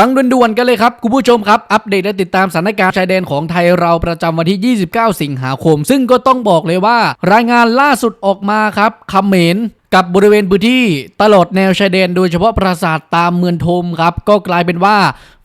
ฟังด่วนๆกันเลยครับ คุณผู้ชมครับ อัปเดตและติดตามสถานการณ์ชายแดนของไทยเราประจำวันที่ 29 สิงหาคม ซึ่งก็ต้องบอกเลยว่า รายงานล่าสุดออกมาครับคำเขมนกับบริเวณพื้นที่ตลอดแนวชายแดนโดยเฉพาะปราสาทตามเมืองทมครับ ก็กลายเป็นว่า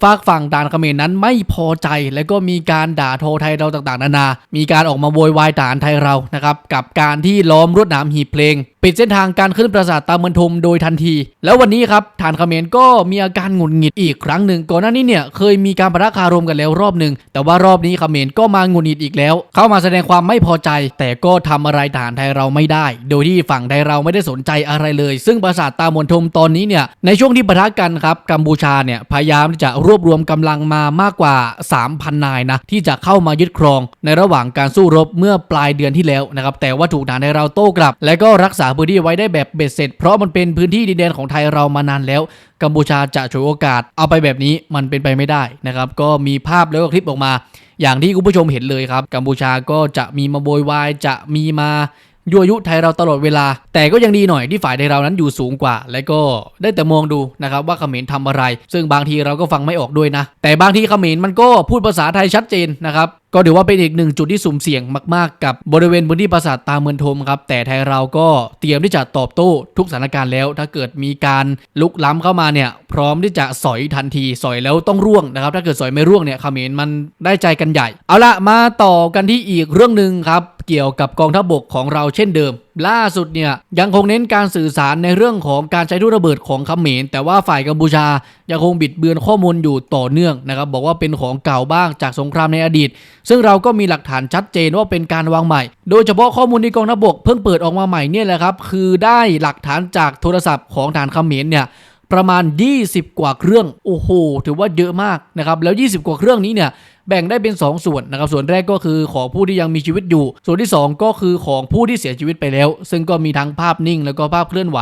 ฝากฝั่งด่านเขมรนั้นไม่พอใจ และก็มีการด่าโทไทยเราต่างๆ นานา มีการออกมาโวยวายด่านไทยเรานะครับกับการที่ล้อมรวดหนามหีบเพลง ปิดเส้นทางการขึ้นปราสาทตามเมืองทมโดยทันที แล้ววันนี้ครับฐานเขมรก็มีอาการหงุดหงิดอีกครั้งหนึ่งก่อนหน้านี้เนี่ยเคยมีการประทะคารมกันแล้วรอบหนึ่งแต่ว่ารอบนี้เขมรก็มาหงุดหงิดอีกแล้ว เข้ามาแสดงความไม่พอใจ แต่ก็ทำอะไรฐานไทยเราไม่ได้ โดยที่ฝั่งไทยเราไม่ได้สนใจอะไรเลย ซึ่งปราสาทตามเมืองทมตอนนี้เนี่ยในช่วงที่ปะทะกันครับกัมพูชาเนี่ยพยายามที่จะรวบรวมกำลังมามากกว่า 3,000 นายนะที่จะเข้ามายึดครองในระหว่างการสู้รบเมื่อปลายเดือนที่แล้วนะครับแต่ว่าถูกฐานไทยเราโต้กลับ และก็รักษาพื้นที่ไว้ได้แบบเบ็ดเสร็จ เพราะมันเป็นพื้นที่ดินแดนของไทยเรามานานแล้วกัมพูชาจะฉวยโอกาสเอาไปแบบนี้มันเป็นไปไม่ได้นะครับก็มีภาพแล้วก็คลิปออกมา อย่างที่คุณผู้ชมเห็นเลยครับกัมพูชาก็จะมีมาโวยวายจะมีมา ยั่วยุไทยเราตลอดเวลา แต่ก็ยังดีหน่อยที่ฝ่ายไทยเรานั้นอยู่สูงกว่า และก็ได้แต่มองดูนะครับว่าเขมรทำอะไร ซึ่งบางทีเราก็ฟังไม่ออกด้วยนะ แต่บางทีเขมรมันก็พูดภาษาไทยชัดเจนนะครับ ก็ถือว่าเป็นอีกหนึ่งจุดที่สุ่มเสี่ยงมากๆ กับบริเวณพื้นที่ปราสาทตาเมืองทมครับ แต่ไทยเราก็เตรียมที่จะตอบโต้ทุกสถานการณ์แล้ว ถ้าเกิดมีการลุกล้ำเข้ามาเนี่ย พร้อมที่จะสอยทันทีสอยแล้วต้องร่วงนะครับ ถ้าเกิดสอยไม่ร่วงเนี่ยเขมรมันได้ใจกันใหญ่ เอาละมาต่อกันที่อีกเรื่องหนึ่งครับ เกี่ยวกับกองทัพบกของเราเช่นเดิม ล่าสุดเนี่ยยังคงเน้นการสื่อสารในเรื่องของการใช้ทุนระเบิดของเขมร แต่ว่าฝ่ายกัมพูชายังคงบิดเบือนข้อมูลอยู่ต่อเนื่องนะครับบอกว่าเป็นของเก่าบ้างจากสงครามในอดีต ซึ่งเราก็มีหลักฐานชัดเจนว่าเป็นการวางใหม่ โดยเฉพาะข้อมูลที่กองทัพบกเพิ่งเปิดออกมาใหม่เนี่ยแหละครับคือได้หลักฐานจากโทรศัพท์ของฐานเขมรเนี่ยประมาณ 20 กว่าเครื่องโอ้โหถือว่าเยอะมากนะครับแล้ว 20 กว่าเครื่องนี้เนี่ย แบ่งได้เป็น 2 ส่วนนะครับส่วนแรกก็คือของผู้ที่ยังมีชีวิตอยู่ ส่วนที่ 2 ก็คือของผู้ที่เสียชีวิตไปแล้ว ซึ่งก็มีทั้งภาพนิ่งแล้วก็ภาพเคลื่อนไหว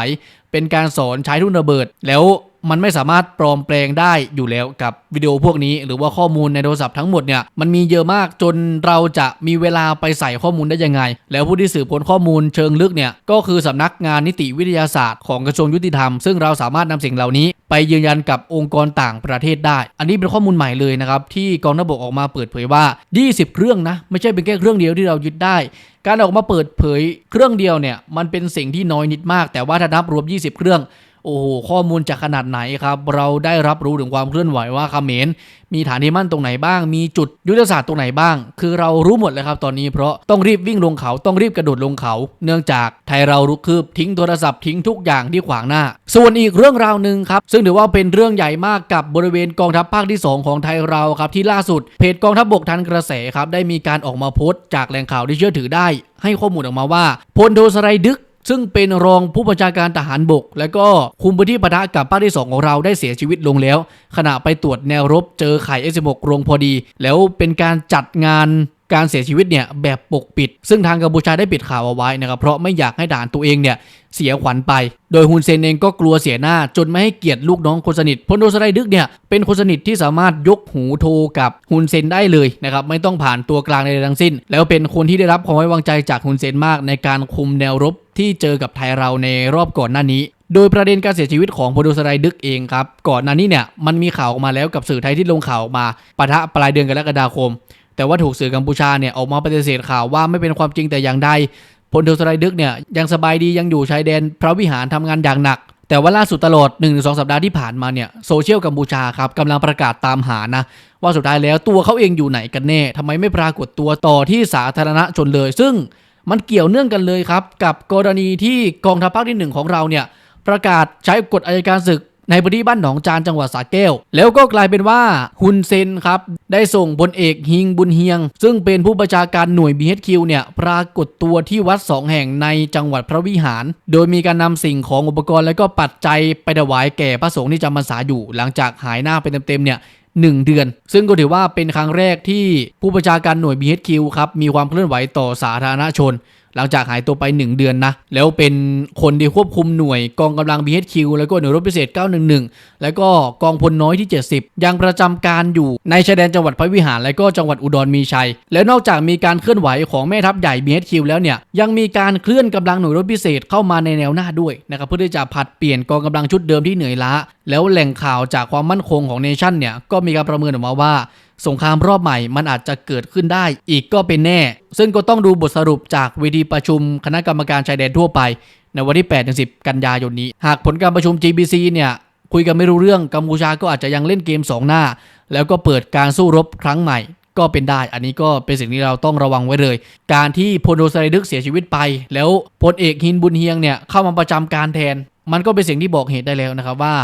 เป็นการสอนใช้ทุ่นระเบิดแล้ว มันไม่สามารถปลอมแปลงได้อยู่แล้วกับวิดีโอพวกนี้ หรือว่าข้อมูลในโทรศัพท์ทั้งหมดเนี่ยมันมีเยอะมากจนเราจะมีเวลาไปใส่ข้อมูลได้ยังไง แล้วผู้ที่สืบค้นข้อมูลเชิงลึกเนี่ยก็คือสำนักงานนิติวิทยาศาสตร์ของกระทรวงยุติธรรม ซึ่งเราสามารถนำสิ่งเหล่านี้ ไปยืนยันกับองค์กรต่างประเทศได้ อันนี้เป็นข้อมูลใหม่เลยนะครับที่กองทัพบกออกมาเปิดเผยว่า 20 เครื่องนะไม่ใช่เป็นแค่เครื่องเดียวที่เรายึดได้การออกมาเปิดเผยเครื่องเดียวเนี่ยมันเป็นสิ่งที่น้อยนิดมาก แต่ว่าถ้านับรวม 20 เครื่อง โอ้โหข้อมูลจากขนาดไหนครับ เราได้รับรู้ถึงความเคลื่อนไหวว่าเขมรมีฐานที่มั่นตรงไหนบ้าง มีจุดยุทธศาสตร์ตรงไหนบ้าง คือเรารู้หมดเลยครับตอนนี้เพราะต้องรีบวิ่งลงเขาต้องรีบกระโดดลงเขา เนื่องจากไทยเรารุกคืบทิ้งโทรศัพท์ทิ้งทุกอย่างที่ขวางหน้า ส่วนอีกเรื่องราวหนึ่งครับ ซึ่งถือว่าเป็นเรื่องใหญ่มากกับบริเวณกองทัพภาคที่ 2 ของไทยเราครับที่ล่าสุดเพจกองทัพบกทันกระแสครับได้มีการออกมาโพสต์จากแหล่งข่าวที่เชื่อถือได้ ให้ข้อมูลออกมาว่าพลโทสไรดึก ซึ่งเป็นรองผู้บัญชาการทหารบก และก็คุมพื้นที่ปะทะกับป้าที่2ของเราได้เสียชีวิตลงแล้ว ขณะไปตรวจแนวรบเจอไข่ S16 ลงพอดี แล้วเป็นการจัดงาน การเสียชีวิตเนี่ยแบบปกปิด ซึ่งทางกัมพูชาได้ปิดข่าวเอาไว้นะครับเพราะไม่อยากให้ทหารตัวเองเนี่ยเสียขวัญไป โดยฮุนเซนเองก็กลัวเสียหน้าจนไม่ให้เกียรติลูกน้องคนสนิทพลโทสไรดึกเนี่ยเป็นคนสนิทที่สามารถยกหูโทรกับฮุนเซนได้เลยนะครับไม่ต้องผ่านตัวกลางใดๆทั้งสิ้น แล้วเป็นคนที่ได้รับความไว้วางใจจากฮุนเซนมากในการคุมแนวรบที่เจอกับไทยเราในรอบก่อนหน้านี้โดยประเด็นการเสียชีวิตของพลโทสไรดึกเองครับ ก่อนหน้านี้เนี่ยมันมีข่าวออกมาแล้วกับสื่อไทยที่ลงข่าวออกมาปะทะปลายเดือนกรกฎาคม แต่ว่าถูกสื่อกัมพูชาเนี่ยออกมาปฏิเสธข่าวว่าไม่เป็นความจริงแต่อย่างใดพลโทสไรดึกเนี่ยยังสบายดียังอยู่ชายแดน พระวิหารทำงานอย่างหนัก แต่ว่าล่าสุดตลอด1-2สัปดาห์ที่ผ่านมาเนี่ยโซเชียลกัมพูชาครับกำลังประกาศตามหานะว่าสุดท้ายแล้วตัวเขาเองอยู่ไหนกันแน่ทำไมไม่ปรากฏตัวต่อที่สาธารณชนเลย ซึ่งมันเกี่ยวเนื่องกันเลยครับ กับกรณีที่กองทัพภาคที่หนึ่งของเราเนี่ยประกาศใช้กฎอัยการศึก ในพื้นที่บ้านหนองจานจังหวัดสระแก้ว แล้วก็กลายเป็นว่าฮุนเซนครับได้ส่งพลเอกฮิงบุญเฮียง ซึ่งเป็นผู้ประชาการหน่วย BHQ เนี่ยปรากฏตัวที่วัดสองแห่งในจังหวัดพระวิหาร โดยมีการนำสิ่งของอุปกรณ์และก็ปัจจัยไปถวายแก่พระสงฆ์ที่จำพรรษาอยู่ หลังจากหายหน้าไปเต็มๆเนี่ยหนึ่งเดือน ซึ่งก็ถือว่าเป็นครั้งแรกที่ผู้ประชาการหน่วย BHQ ครับมีความเคลื่อนไหวต่อสาธารณชน หลังจากหายตัวไป 1 เดือนนะ แล้วเป็นคนที่ควบคุมหน่วยกองกำลัง BHQ แล้วก็หน่วยรบพิเศษ 911 แล้วก็กองพลน้อยที่ 70 ยังประจำการอยู่ในชายแดนจังหวัดพระวิหาร และก็จังหวัดอุดรมีชัย แล้วนอกจากมีการเคลื่อนไหวของแม่ทัพใหญ่ BHQ แล้วเนี่ยยังมีการเคลื่อนกำลังหน่วยรบพิเศษเข้ามาในแนวหน้าด้วยนะครับเพื่อที่จะผัดเปลี่ยนกองกำลังชุดเดิมที่เหนื่อยล้า แล้วแหล่งข่าวจากความมั่นคงของเนชั่นเนี่ยก็มีการประเมินออกมาว่า สงครามรอบใหม่มันอาจจะเกิดขึ้นได้อีกก็เป็นแน่ ซึ่งก็ต้องดูบทสรุปจากเวทีประชุมคณะกรรมการชายแดนทั่วไป ในวันที่8-10 กันยายนนี้ หากผลการประชุม GBC เนี่ยคุยกันไม่รู้เรื่องกัมพูชาก็อาจจะยังเล่นเกม 2 หน้า แล้วก็เปิดการสู้รบครั้งใหม่ ก็เป็นได้ อันนี้ก็เป็นสิ่งที่เราต้องระวังไว้เลย การที่พลโทไซดึกเสียชีวิตไป แล้วพลเอกฮินบุญเฮียงเนี่ยเข้ามาประจำการแทน มันก็เป็นสิ่งที่บอกเหตุได้แล้วนะครับว่า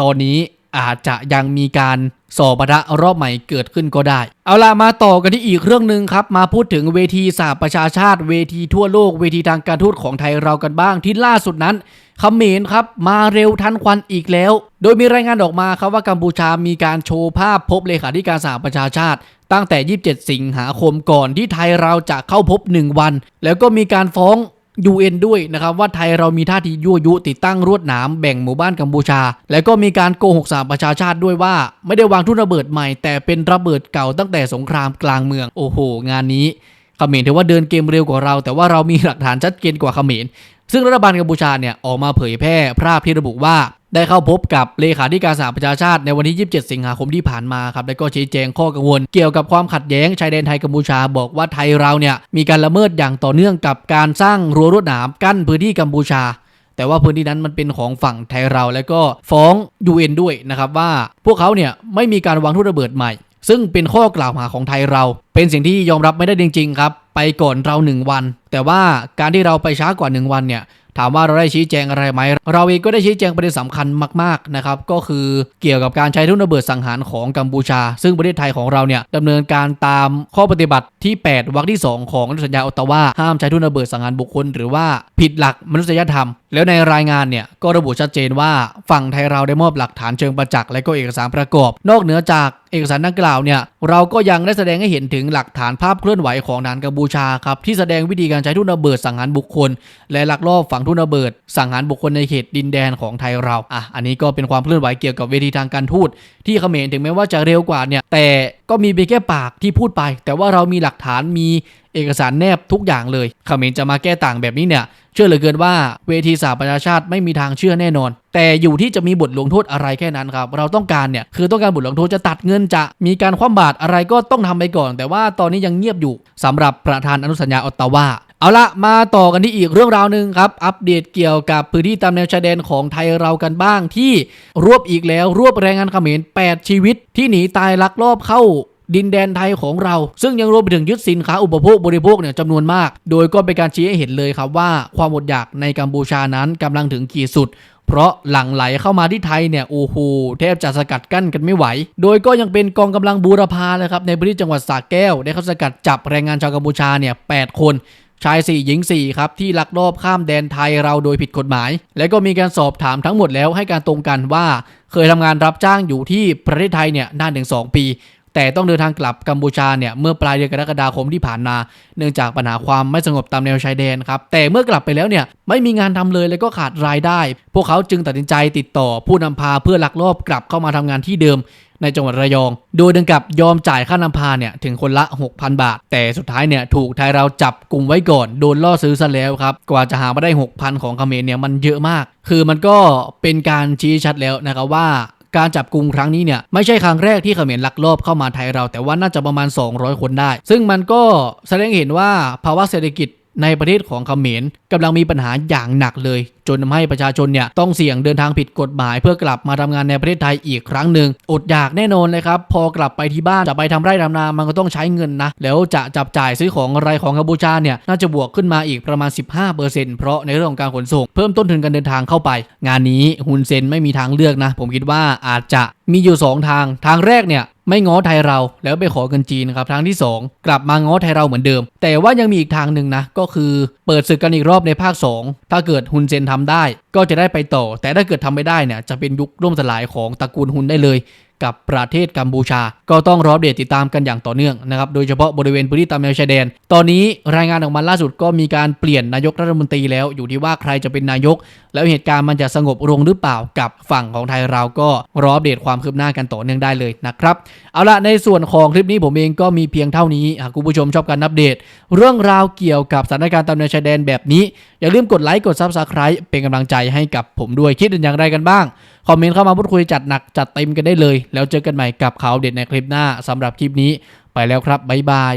ตอนนี้ อาจจะยังมีการสอบปะทะรอบใหม่เกิดขึ้นก็ได้ เอาล่ะมาต่อกันที่อีกเรื่องหนึ่งครับ มาพูดถึงเวทีสหประชาชาติ เวทีทั่วโลก เวทีทางการทูตของไทยเรากันบ้างที่ล่าสุดนั้นเขมรครับมาเร็วทันควันอีกแล้ว โดยมีรายงานออกมาครับว่ากัมพูชามีการโชว์ภาพพบเลขาธิการสหประชาชาติ ตั้งแต่ 27 สิงหาคมก่อนที่ไทยเราจะเข้าพบ 1 วัน แล้วก็มีการฟ้อง UN ด้วยนะครับว่าไทยเรามีท่าทียั่วยุติดตั้งรวดหนามแบ่งหมู่บ้านกัมพูชา และก็มีการโกหกสหประชาชาติด้วยว่า ไม่ได้วางทุ่นระเบิดใหม่ แต่เป็นระเบิดเก่าตั้งแต่สงครามกลางเมืองโอ้โห งานนี้เขมรถือว่าเดินเกมเร็วกว่าเรา แต่ว่าเรามีหลักฐานชัดเจนกว่าเขมรซึ่งรัฐบาลกัมพูชาเนี่ยออกมาเผยแพร่ภาพที่ระบุว่า ได้เข้าพบกับเลขาธิการสหประชาชาติในวันที่ 27 สิงหาคมที่ผ่านมาครับ แล้วก็ชี้แจงข้อกังวล เกี่ยวกับความขัดแย้งชายแดนไทยกัมพูชาบอกว่าไทยเราเนี่ยมีการละเมิดอย่างต่อเนื่องกับการสร้างรั้วรวดหนามกั้นพื้นที่กัมพูชา แต่ว่าพื้นที่นั้นมันเป็นของฝั่งไทยเราแล้วก็ฟ้อง UN ด้วยนะครับว่าพวกเขาเนี่ยไม่มีการวางทุ่นระเบิดใหม่ ซึ่งเป็นข้อกล่าวหาของไทยเรา เป็นสิ่งที่ยอมรับไม่ได้จริงๆครับไปก่อนเรา 1 วัน แต่ว่าการที่เราไปช้ากว่า 1 วันเนี่ย ถามว่าเราได้ชี้แจงอะไรไหม เราเองก็ได้ชี้แจงประเด็นสำคัญมากๆนะครับก็คือเกี่ยวกับการใช้ทุนระเบิดสังหารของกัมพูชา ซึ่งประเทศไทยของเราเนี่ยดำเนินการตามข้อปฏิบัติที่ 8วรรคที่ 2 ของอนุสัญญาออตตาวาห้ามใช้ทุนระเบิดสังหารบุคคล หรือว่าผิดหลักมนุษยธรรม แล้วในรายงานเนี่ยก็ระบุชัดเจนว่าฝั่งไทยเราได้มอบหลักฐานเชิงประจักษ์และก็เอกสารประกอบ นอกเหนือจากเอกสารดังกล่าวเนี่ยเราก็ยังได้แสดงให้เห็นถึงหลักฐานภาพเคลื่อนไหวของฐานกัมพูชาครับที่แสดงวิธีการใช้ทุ่นระเบิดสังหารบุคคล และลักลอบฝังทุ่นระเบิด สังหารบุคคลในเขตดินแดนของไทยเราอะอันนี้ก็เป็นความเคลื่อนไหวเกี่ยวกับเวทีทางการทูตที่เขมรถึงแม้ว่าจะเร็วกว่าเนี่ยแต่ก็มีเพียงแค่ปากที่พูดไป แต่ว่าเรามีหลักฐานมีเอกสารแนบทุกอย่างเลยเขมรจะมาแก้ต่างแบบนี้เนี่ย เชื่อเหลือเกินว่าเวทีสหประชาชาติไม่มีทางเชื่อแน่นอน แต่อยู่ที่จะมีบทลงโทษอะไรแค่นั้นครับ เราต้องการเนี่ยคือต้องการบทลงโทษจะตัดเงินจะมีการคว่ำบาตรอะไรก็ต้องทำไปก่อน แต่ว่าตอนนี้ยังเงียบอยู่สำหรับประธานอนุสัญญาออตตาวาเอาละมาต่อกันที่อีกเรื่องราวหนึ่งครับ อัปเดตเกี่ยวกับพื้นที่ตามแนวชายแดนของไทยเรากันบ้างที่รวบอีกแล้วรวบแรงงานเขมร8 ชีวิตที่หนีตายลักลอบเข้า ดินแดนไทยของเรา ซึ่งยังรวมไปถึงยึดสินค้าอุปโภคบริโภคเนี่ยจำนวนมาก โดยก็เป็นการชี้ให้เห็นเลยครับว่าความอดอยากในกัมพูชานั้นกำลังถึงขีดสุดเพราะหลั่งไหลเข้ามาที่ไทยเนี่ยโอ้โหแทบจะสกัดกั้นกันไม่ไหว โดยก็ยังเป็นกองกำลังบูรพาเลยครับในพื้นที่จังหวัดสระแก้ว ได้เข้าสกัดจับแรงงานชาวกัมพูชาเนี่ย8คนชาย 4 หญิง 4 ครับ ที่ลักลอบข้ามแดนไทยเราโดยผิดกฎหมาย และก็มีการสอบถามทั้งหมดแล้วให้การตรงกันว่า เคยทำงานรับจ้างอยู่ที่ประเทศไทยเนี่ยนานถึง 2 ปี แต่ต้องเดินทางกลับกัมพูชาเนี่ยเมื่อปลายเดือนกรกฎาคมที่ผ่านมา เนื่องจากปัญหาความไม่สงบตามแนวชายแดนครับแต่เมื่อกลับไปแล้วเนี่ยไม่มีงานทำเลยและก็ขาดรายได้ พวกเขาจึงตัดสินใจติดต่อ ผู้นำพาเพื่อลักลอบกลับเข้ามาทำงานที่เดิมในจังหวัดระยอง โดยดังกับยอมจ่ายค่านำพาเนี่ยถึงคนละ 6,000 บาท แต่สุดท้ายเนี่ยถูกไทยเราจับกลุ่มไว้ก่อน โดนล่อซื้อซะแล้วครับ กว่าจะหามาได้ 6,000 ของเขมรเนี่ยมันเยอะมาก คือมันก็เป็นการชี้ชัดแล้วนะครับว่า การจับกลุ่มครั้งนี้เนี่ยไม่ใช่ครั้งแรกที่เขมรลักลอบเข้ามาไทยเรา แต่ว่าน่าจะประมาณ 200 คนได้ ซึ่งมันก็แสดงเห็นว่าภาวะเศรษฐกิจ ในประเทศของเขมรกำลังมีปัญหาอย่างหนักเลย จนทำให้ประชาชนเนี่ยต้องเสี่ยงเดินทางผิดกฎหมาย เพื่อกลับมาทำงานในประเทศไทยอีกครั้งหนึ่งอดอยากแน่นอนเลยครับพอกลับไปที่บ้านจะไปทำไร่ทำนามันก็ต้องใช้เงินนะแล้วจะจับจ่ายซื้อของอะไรของกัมพูชาเนี่ยน่าจะบวกขึ้นมาอีกประมาณ 15%เพราะในเรื่องของการขนส่ง เพิ่มต้นทุนการเดินทางเข้าไป งานนี้ฮุนเซนไม่มีทางเลือกนะ ผมคิดว่าอาจจะ มีอยู่สองทาง ทางแรกเนี่ยไม่ง้อไทยเราแล้วไปขอเงินจีนครับทางที่ 2 กลับมาง้อไทยเราเหมือนเดิม แต่ว่ายังมีอีกทางหนึ่งนะก็คือเปิดศึกกันอีกรอบในภาค 2 ถ้าเกิดฮุนเซนทำได้ก็จะได้ไปต่อ แต่ถ้าเกิดทำไม่ได้เนี่ยจะเป็นยุคร่วมสลายของตระกูลฮุนได้เลย กับประเทศกัมพูชา ก็ต้องรออัปเดตติดตามกันอย่างต่อเนื่องนะครับโดยเฉพาะบริเวณพื้นที่ตามแนวชายแดน ตอนนี้รายงานออกมาล่าสุดก็มีการเปลี่ยนนายกรัฐมนตรีแล้วอยู่ที่ว่าใครจะเป็นนายก แล้วเหตุการณ์มันจะสงบลงหรือเปล่ากับฝั่งของไทยเราก็รออัปเดตความคืบหน้ากันต่อเนื่องได้เลยนะครับเอาละในส่วนของคลิปนี้ผมเองก็มีเพียงเท่านี้หากคุณผู้ชมชอบการอัปเดต เรื่องราวเกี่ยวกับสถานการณ์ตามแนวชายแดนแบบนี้ อย่าลืมกดไลค์กดซับสไคร b e เป็นกำลังใจให้กับผมด้วยคิดอย่างไรกันบ้าง คอมเมนต์เข้ามาพูดคุยจัดหนักจัดเต็มกันได้เลย แล้วเจอกันใหม่กับข่าวเด็ดในคลิปหน้าสำหรับคลิปนี้ ไปแล้วครับบ๊ายบาย